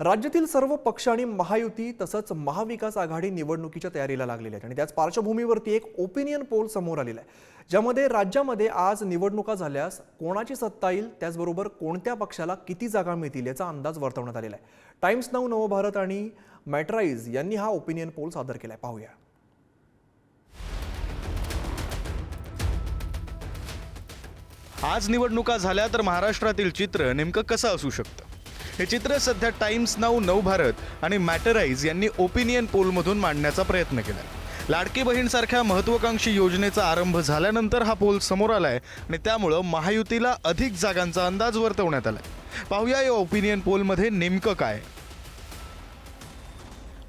राज्यातील सर्व पक्ष आणि महायुती तसंच महाविकास आघाडी निवडणुकीच्या तयारीला लागलेल्या आहेत. आणि त्याच पार्श्वभूमीवरती एक ओपिनियन पोल समोर आलेला आहे. ज्यामध्ये राज्यामध्ये आज निवडणुका झाल्यास कोणाची सत्ता येईल त्याचबरोबर कोणत्या पक्षाला किती जागा मिळतील याचा अंदाज वर्तवण्यात आलेला आहे. टाइम्स नाऊ नवभारत आणि मॅट्राईज यांनी हा ओपिनियन पोल सादर केला आहे पाहूया. आज निवडणुका झाल्या तर महाराष्ट्रातील चित्र नेमकं कसं असू शकतं? हे चित्र सध्या टाइम्स नाऊ नवभारत आणि मॅटराईज यांनी ओपिनियन पोलमधून मांडण्याचा प्रयत्न केला. लाडकी बहीणसारख्या महत्वाकांक्षी योजनेचा आरंभ झाल्यानंतर हा पोल समोर आलाय आणि त्यामुळं महायुतीला अधिक जागांचा अंदाज वर्तवण्यात आलाय. पाहूया या ओपिनियन पोलमध्ये नेमकं काय?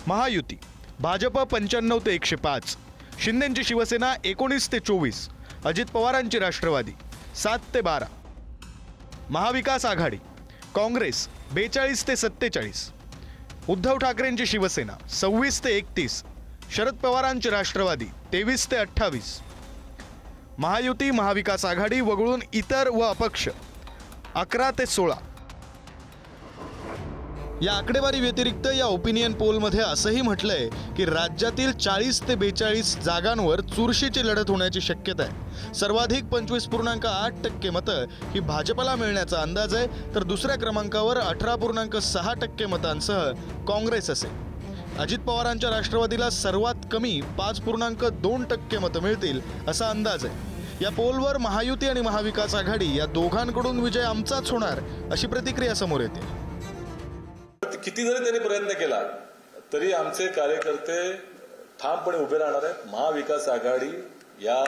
महायुती. भाजप पंच्याण्णव ते एकशे पाच. शिंदेची शिवसेना एकोणीस ते चोवीस. अजित पवारांची राष्ट्रवादी. सात ते बारा. महाविकास आघाडी. काँग्रेस. बेचाळीस ते सत्तेचाळीस. उद्धव ठाकरेंची शिवसेना सव्वीस ते एकतीस. शरद पवारांची राष्ट्रवादी तेवीस ते अठ्ठावीस. महायुती महाविकास आघाडी वगळून इतर व अपक्ष. अकरा ते सोळा. या आकडेवारी व्यतिरिक्त या ओपिनियन पोलमध्ये असंही म्हटलंय की राज्यातील चाळीस ते बेचाळीस जागांवर चुरशीची लढत होण्याची शक्यता आहे. सर्वाधिक पंचवीस पूर्णांक आठ टक्के मतं ही भाजपला मिळण्याचा अंदाज आहे. तर दुसऱ्या क्रमांकावर अठरा पूर्णांक सहा टक्के मतांसह काँग्रेस असेल. अजित पवारांच्या राष्ट्रवादीला सर्वात कमी पाच पूर्णांक दोन टक्के मतं मिळतील असा अंदाज आहे. या पोलवर महायुती आणि महाविकास आघाडी या दोघांकडून विजय आमचाच होणार अशी प्रतिक्रिया समोर येते. किती जरी त्यांनी प्रयत्न केला तरी आमचे कार्यकर्ते ठामपणे उभे राहणार आहेत. महाविकास आघाडी या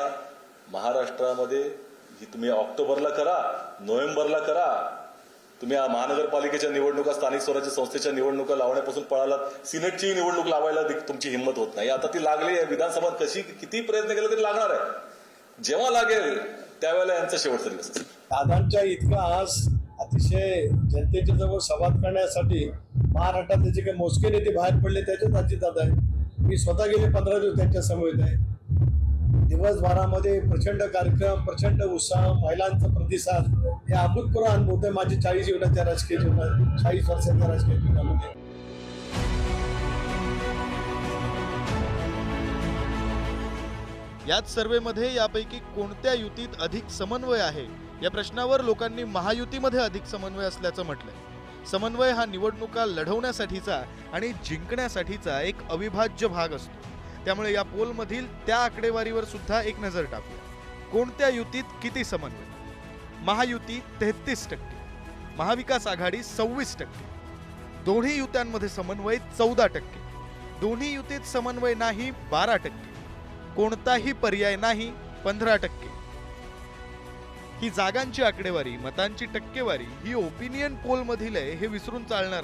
महाराष्ट्रामध्ये जी तुम्ही ऑक्टोबरला करा नोव्हेंबरला करा. तुम्ही या महानगरपालिकेच्या निवडणुका स्थानिक स्वराज्य संस्थेच्या निवडणुका लावण्यापासून पळालात सिनेटची निवडणूक लावायला तुमची हिंमत होत नाही. आता ती लागली आहे. विधानसभा कशी किती प्रयत्न केला तरी लागणार आहे. जेव्हा लागेल त्यावेळेला यांचा शेवटचा दिवस दादांच्या इतका आज अतिशय जनतेच्या जवळ संवाद करण्यासाठी महाराष्ट्रातले जे काही मोजके नेते बाहेर पडले त्याच्यात अजितदादा आहे. मी स्वतः गेले पंधरा दिवस त्यांच्या समवेत आहे. दिवसभरामध्ये प्रचंड कार्यक्रम प्रचंड उत्साह महिलांचा प्रतिसाद हे अभूतपूर्व अनुभव आहे. माझे चाळीस जीवनाच्या राजकीय जीवनात चाळीस वर्षाच्या राजकीय जीवनामध्ये याच सर्वेमध्ये यापैकी कोणत्या युतीत अधिक समन्वय आहे? या प्रश्नावर लोकांनी महायुतीमध्ये अधिक समन्वय असल्याचं म्हटलंय. समन्वय हा निवडणुका लढवण्यासाठीचा आणि जिंकण्यासाठीचा एक अविभाज्य भाग असतो. त्यामुळे या पोलमधील त्या आकडेवारीवर सुद्धा एक नजर टाकूया. कोणत्या युतीत किती समन्वय? महायुती तेहतीस टक्के. महाविकास आघाडी सव्वीस टक्के. दोन्ही युत्यांमध्ये समन्वय चौदा टक्के. दोन्ही युतीत समन्वय नाही बारा टक्के. कोणताही पर्याय नाही पंधरा टक्के. ही जागांची आकडेवारी मतांची टक्केवारी ही ओपिनियन पोल मधील आहे हे विसरून चालणार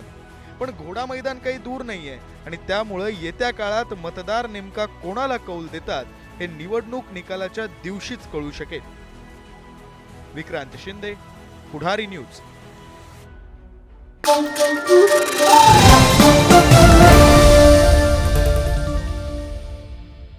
पण घोडा मैदान काही दूर नाहीये आणि त्यामुळं येत्या काळात मतदार नेमका कोणाला कौल देतात हे निवडणूक निकालाच्या दिवशीच कळू शकेल. विक्रांत शिंदे पुढारी न्यूज.